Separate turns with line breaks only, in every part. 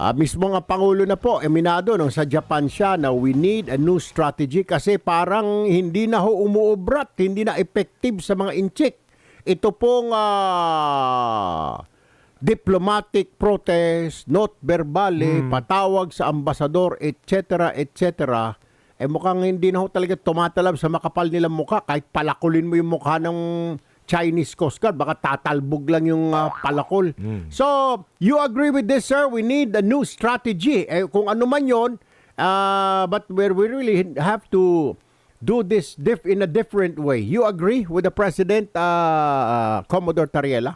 Ah, mismo nga Pangulo na po, eminado nung sa Japan siya na we need a new strategy kasi parang hindi na ho umuubrat, hindi na effective sa mga inchik. Ito pong ah, diplomatic protest, not verbale, patawag sa ambasador, etc., etc., eh mukhang hindi na ho talaga tumatalab sa makapal nilang mukha. Kahit palakulin mo yung mukha ng Chinese Coast Guard, baka tatalbog lang yung ah, palakol. So, you agree with this, sir? We need a new strategy. Eh, kung ano man yon, ah, but we we really have to do this diff in a different way. You agree with the President, ah, Commodore Tariela?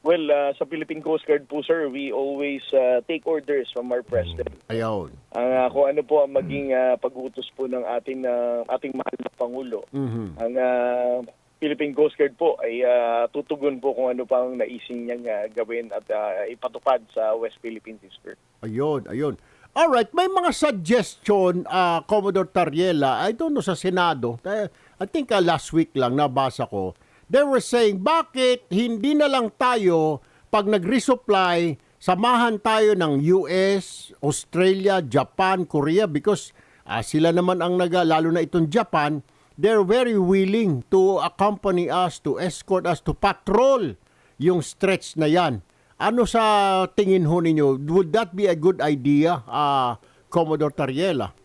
Well, uh, sa Philippine Coast Guard po, sir, we always uh, take orders from our president.
Ayaw.
Ang uh, kung ano po ang maging uh, pag-utos po ng ating uh, ating mahal na pangulo.
Mhm.
Ang uh, Philippine Coast Guard po ay uh, tutugon po kung ano pang naising niyang uh, gawin at uh, ipatupad sa West Philippine Sea. sir.
Ayun, ayun. Alright, may mga suggestion, ah, Commodore Tariela, I don't know sa Senado, eh, I think ah, last week lang nabasa ko, they were saying, bakit hindi na lang tayo, pag nag-resupply, samahan tayo ng US, Australia, Japan, Korea, because ah, sila naman ang naga, lalo na itong Japan, they're very willing to accompany us, to escort us, to patrol yung stretch na yan. Ano sa tingin ho ninyo? Would that be a good idea, ah, Commodore Tariela?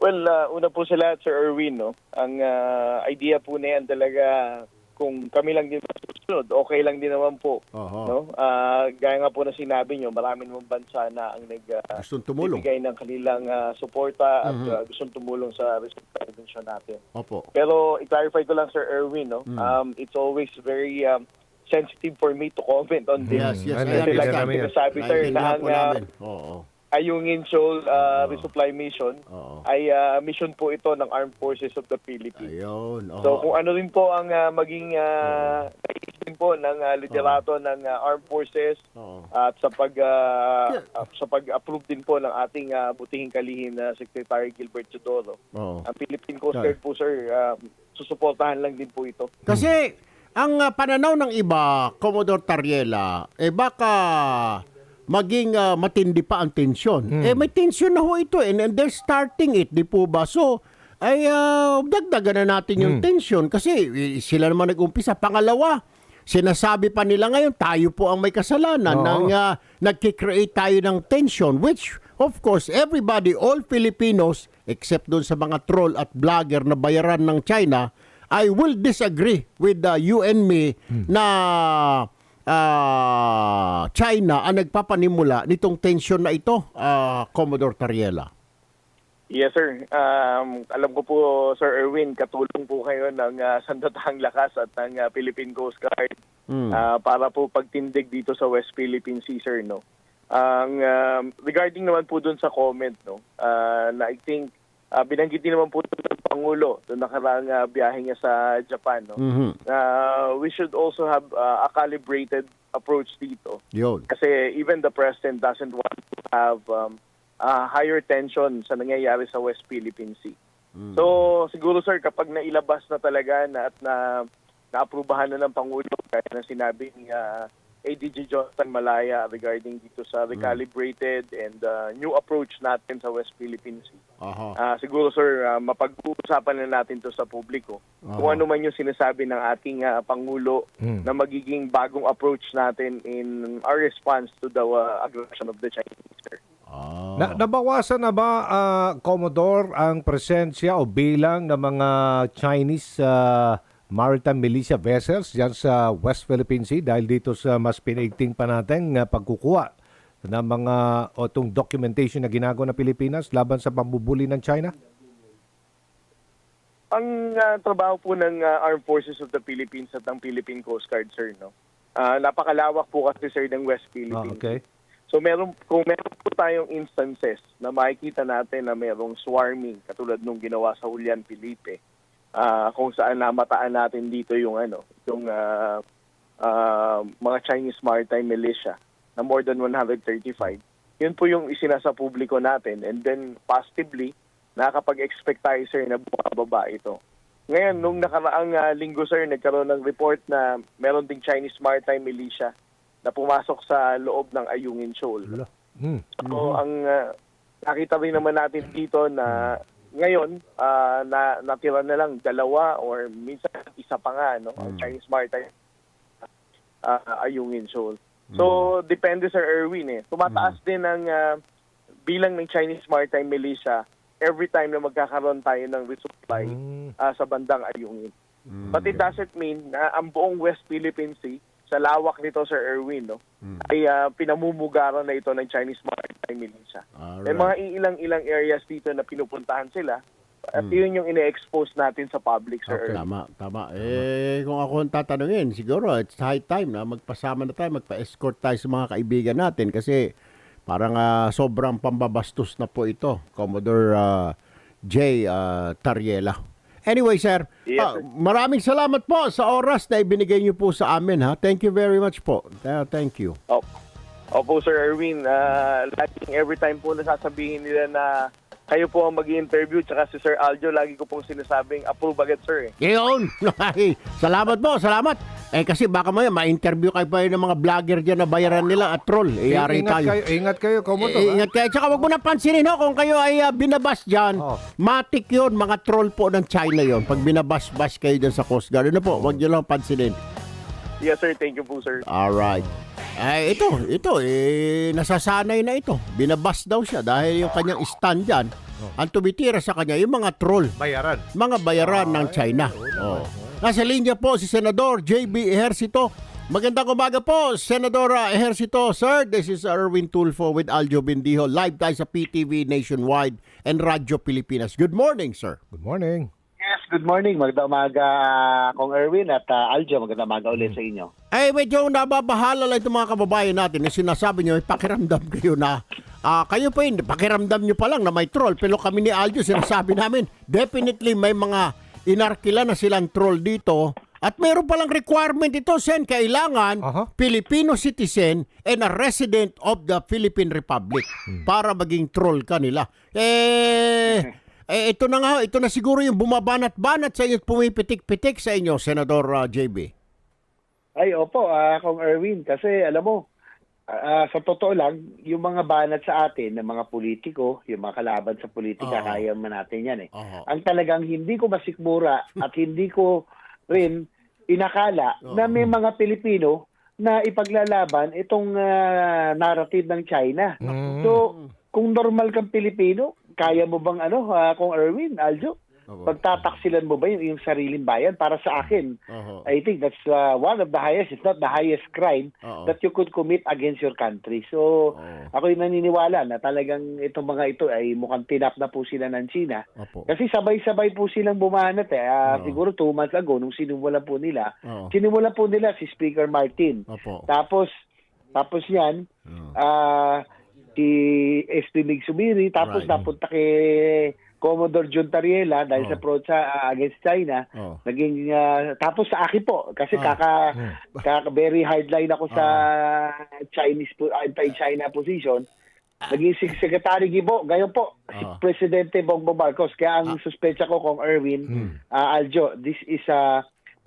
Well, uh, una po sa lahat, Sir Erwin, no? ang uh, idea po na yan talaga kung kami lang din masusunod, okay lang din naman po.
Oho.
No? Ah, gaya nga po na sinabi nyo, marami naman bansa na ang nag uh, bibigay ng kanilang ah, suporta at
Mhm.
ah, gustong tumulong sa resolution natin.
Opo.
Pero i-clarify ko lang Sir Erwin, no?
Mm.
Um, it's always very um, sensitive for me to comment on this.
Yes, yes.
Kasi like
yan.
sinasabi sir, na ang
po
ah,
namin. Oo.
Ayungin Shoal ah,
Oo.
resupply mission
Oo.
ay ah, mission po ito ng Armed Forces of the Philippines.
Ayun. oo.
So kung ano rin po ang ah, maging uh, po ng ah, liderato ng ah, Armed Forces
Oo.
at sa pag ah,
Yeah.
ah, sa pag-approve din po ng ating ah, butihing kalihim na Secretary Gilbert Chodoro.
Oo.
Ang Philippine Coast. Guard po sir, ah, susuportahan lang din po ito.
Kasi ang ah, pananaw ng iba, Commodore Tariela, eh baka maging ah, matindi pa ang tensyon. Eh may tensyon na ho ito eh, and they're starting it, di po ba? So, ay ah, dagdagan na natin yung tensyon kasi eh, sila naman nag-umpisa. Pangalawa, sinasabi pa nila ngayon, tayo po ang may kasalanan
Oo.
ng uh, nagkikreate tayo ng tension, which of course, everybody, all Filipinos, except doon sa mga troll at vlogger na bayaran ng China, I will disagree with the you and me na ah, China ang nagpapanimula nitong tension na ito, ah, Commodore Tariela.
Yes sir. Um, alam ko po Sir Erwin, katulong po kayo ng ah, Sandatahang Lakas at ng ah, Philippine Coast Guard
Mm.
ah, para po pagtindig dito sa West Philippine Sea sir no. Ang um, regarding naman po dun sa comment no, ah, na I think ah, binanggit din naman po ng Pangulo doon nakaraang ah, biyahe niya sa Japan no.
Mhm.
Uh, we should also have ah, a calibrated approach dito.
Yun.
Kasi even the president doesn't want to have um, a higher tension sa nangyayari sa West Philippine Sea. So siguro sir kapag nailabas na talaga na at na naaprubahan na ng Pangulo kaya na sinabi ni ah, ADG Jonathan Malaya regarding dito sa recalibrated and uh, new approach natin sa West Philippine Sea.
Aha.
Ah, siguro sir, ah, mapag-uusapan na natin to sa publiko. Kung
Aha.
ano man yung sinasabi ng ating ah, Pangulo
Hmm.
na magiging bagong approach natin in our response to the ah, aggression of the Chinese. Sir.
Ah.
Na, nabawasan na ba, ah, Commodore, ang presensya o bilang ng mga Chinese ah, maritime militia vessels dyan sa West Philippine Sea dahil dito sa mas pinaigting pa natin na pagkukuha ng mga o itong documentation na ginagawa ng Pilipinas laban sa pambubuli ng China?
Ang ah, trabaho po ng ah, Armed Forces of the Philippines at ng Philippine Coast Guard, sir, no? Ah, napakalawak po kasi, sir, ng West
Ah,
Philippines.
okay.
So meron kung meron po tayong instances na makikita natin na merong swarming katulad nung ginawa sa Julian Felipe. Ah, kung saan namataan natin dito yung ano, yung ah, ah, mga Chinese maritime militia na more than 135. Yun po yung isinasa publiko natin and then positively nakakapag-expect tayo sir na bumababa ito. Ngayon, nung nakaraang ah, linggo sir, nagkaroon ng report na meron ding Chinese maritime militia na pumasok sa loob ng Ayungin Shoal.
Hmm.
So ang uh, nakita rin naman natin dito na ngayon ah, na natira na lang dalawa or minsan isa pa nga no ang Chinese Maritime ah, Ayungin Shoal. So depende sa Erwin eh. Tumataas din ang ah, bilang ng Chinese Maritime Militia every time na magkakaroon tayo ng resupply
Hmm.
ah, sa bandang Ayungin. But it doesn't mean na ang buong West Philippine Sea sa lawak nito Sir Erwin no ay ah, pinamumugaran na ito ng Chinese Maritime Militia. May mga ilang-ilang areas dito na pinupuntahan sila at yun yung ine-expose natin sa public Sir
Okay. Tama, tama. Eh, kung ako ang tatanungin, siguro it's high time na magpasama na tayo, magpa-escort tayo sa mga kaibigan natin kasi parang ah, sobrang pambabastos na po ito, Commodore ah, J. ah, Tariela. Anyway, sir,
Yes, sir.
maraming salamat po sa oras na ibinigay niyo po sa amin. ha. Thank you very much po. Ah, thank you.
Oh. Opo Sir Erwin, ah, laging every time po nasasabihin nila na kayo po ang mag interview tsaka si Sir Aljo, lagi ko pong sinasabing approve agad sir. Eh.
Yun. Salamat po, salamat. Eh kasi baka maya ma-interview kayo pa ng mga vlogger dyan na bayaran nila at troll. Eh, yari
ingat
tayo.
kayo, ingat kayo, Commodore.
Eh, ingat kayo. Tsaka wag mo na pansinin ho, kung kayo ay ah, binabas dyan,
Oh.
matik yun, mga troll po ng China yon Pag binabas-bas kayo dyan sa Coast Guard. Ano po, wag nyo lang pansinin.
Yes sir, thank you po sir.
Alright. Ay, ito, ito, eh, nasasanay na ito. Binabas daw siya dahil yung kanyang stand dyan, ang tumitira sa kanya, yung mga troll
Bayaran.
mga bayaran ng China. Oh. Nasa linya po si Senador JB Ejercito. Magandang umaga po, Senador uh, Ejercito. Sir, this is Erwin Tulfo with Aljo Bendijo. Live tayo sa PTV Nationwide and Radyo Pilipinas. Good morning, sir.
Good morning.
Yes, good morning. Magandang umaga Kong Erwin at uh, Aljo. Magandang umaga ulit sa inyo.
Eh, medyo nababahala lang itong mga kababayan natin na sinasabi nyo, pakiramdam kayo na ah, kayo pa yun, pakiramdam nyo pa lang na may troll. Pero kami ni Aljo, sinasabi namin, definitely may mga inarkila na silang troll dito. At meron palang requirement ito, Sen, kailangan
Aha.
Filipino citizen and a resident of the Philippine Republic para maging troll ka nila. Eh, eh, ito na nga, ito na siguro yung bumabanat-banat sa inyo at pumipitik-pitik sa inyo, Senador ah, JB.
Ay, opo, uh, Kong Erwin. Kasi alam mo, ah, sa totoo lang, yung mga banat sa atin ng mga politiko, yung mga kalaban sa politika,
Oo.
kaya man natin yan eh.
Oo.
Ang talagang hindi ko masikmura at hindi ko rin inakala
Oo.
na may mga Pilipino na ipaglalaban itong ah, narrative ng China.
Mm.
So, kung normal kang Pilipino, kaya mo bang ano, ah, kung Erwin, Aljo?
Opo.
Pagtataksilan mo ba yung, yung sariling bayan? Para sa akin,
Oho.
I think that's uh, one of the highest, if not the highest crime
Oo.
that you could commit against your country. So,
Oo.
ako yung naniniwala na talagang itong mga ito ay mukhang tinap na po sila ng China.
Opo.
Kasi sabay-sabay po silang bumanat eh. Ah,
Oo.
Siguro two months ago, nung sinumulan po nila,
Oo.
sinumulan po nila si Speaker Martin.
Opo.
Tapos, tapos yan, ah si SP Mig Sumiri, tapos
Right.
napunta kay Commodore John Tariela dahil
Oh.
sa approach sa ah, against China.
Oh.
Naging ah, tapos sa akin po kasi
Ah.
kaka, kaka very hardline ako sa Chinese po anti-China position. Naging si Secretary Gibo, gayon po, si
Ah.
Presidente Bongbong Marcos. Kaya ang suspecha ko kung Erwin, ah, Aljo, this is a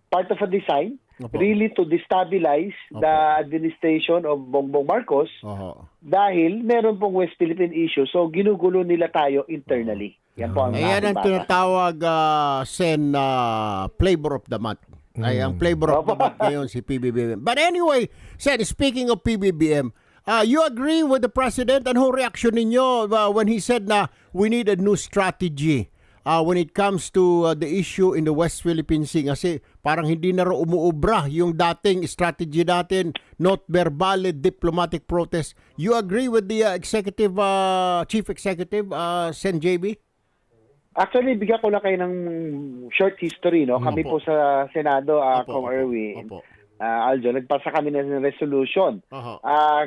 part of a design
Opo.
really to destabilize the administration of Bongbong Marcos
Oho.
dahil meron pong West Philippine issue. So ginugulo nila tayo internally. Yan po ang
Ayan
aking
ang tinatawag ah, Sen ah, flavor of the month. Ay, ang flavor of the month ngayon si PBBM. But anyway, Sen, speaking of PBBM, ah, you agree with the President? Ano reaction ninyo ah, when he said na we need a new strategy ah, when it comes to ah, the issue in the West Philippine Sea? Kasi parang hindi na raw umuubra yung dating strategy natin, not verbal, diplomatic protest. You agree with the ah, executive, ah, chief executive, ah, Sen JB?
Actually, bigyan ko lang kayo ng short history. no Kami
Opo.
po sa Senado, uh,
Opo,
Kong
opo,
Erwin,
opo.
ah, Aljo, nagpasa kami ng resolution.
Aha.
Ah,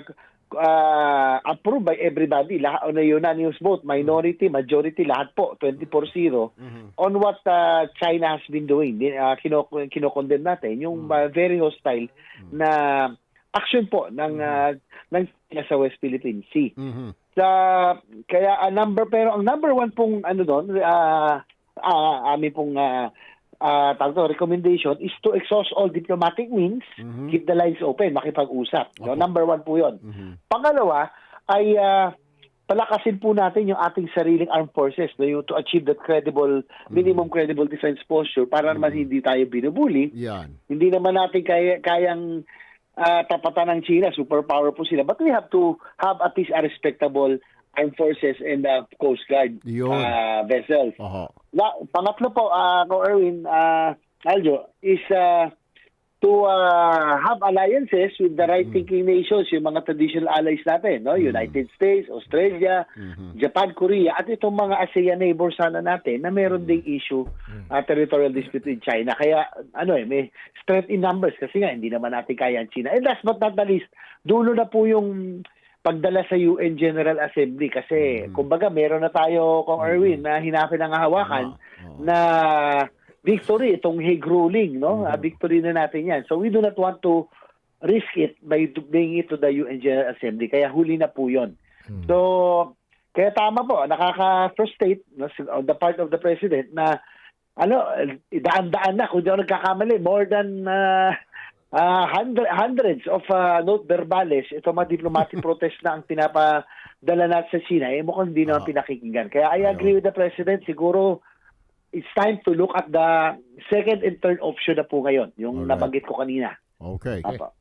ah, approved by everybody. Lahat on a unanimous vote, minority, majority, lahat po, 24-0
Mhm.
on what ah, China has been doing. Din- Uh, kino kinokondem natin yung ah, very hostile na action po ng ah, ng China sa West Philippine Sea.
Mhm.
Sa kaya ang number pero ang number one pong ano doon ah ah amin pong ah, uh, tawag to, recommendation is to exhaust all diplomatic means,
Mhm.
keep the lines open, makipag-usap. No,
Opo.
number one po yun.
Mhm.
Pangalawa ay ah, palakasin po natin yung ating sariling armed forces no, yung to achieve that credible, minimum credible defense posture para naman hindi tayo binubuli.
Yan.
Hindi naman natin kaya, kayang ah, tapatan ng China, superpower po sila. But we have to have at least a respectable armed forces and uh, Coast Guard
Yun.
ah, vessels.
Oho.
Na, pangatlo po, uh, ko Erwin, uh, Aljo, is uh, to uh, have alliances with the right-thinking nations, yung mga traditional allies natin, no? United States, Australia,
Mhm.
Japan, Korea, at itong mga ASEAN neighbors sana natin na meron ding issue, uh, territorial dispute with China. Kaya, ano eh, may strength in numbers kasi nga, hindi naman natin kaya ang China. And last but not the least, dulo na po yung pagdala sa UN General Assembly kasi kumbaga meron na tayo kung Erwin na hinapin ang hawakan
Oo.
na victory itong Hague ruling no? Ah, victory na natin yan. So we do not want to risk it by bringing it to the UN General Assembly. Kaya huli na po yon so kaya tama po nakaka-frustrate no, on the part of the President na ano daan-daan na kung di ako nagkakamali more than uh, uh, hundred, hundreds of uh, note verbales ito mga diplomatic protest na ang pinapadala natin sa China eh mukhang hindi naman pinakikinggan. Kaya I agree with the President siguro it's time to look at the second and third option na po ngayon, yung
Alright.
nabanggit ko kanina.
Okay.
Apo.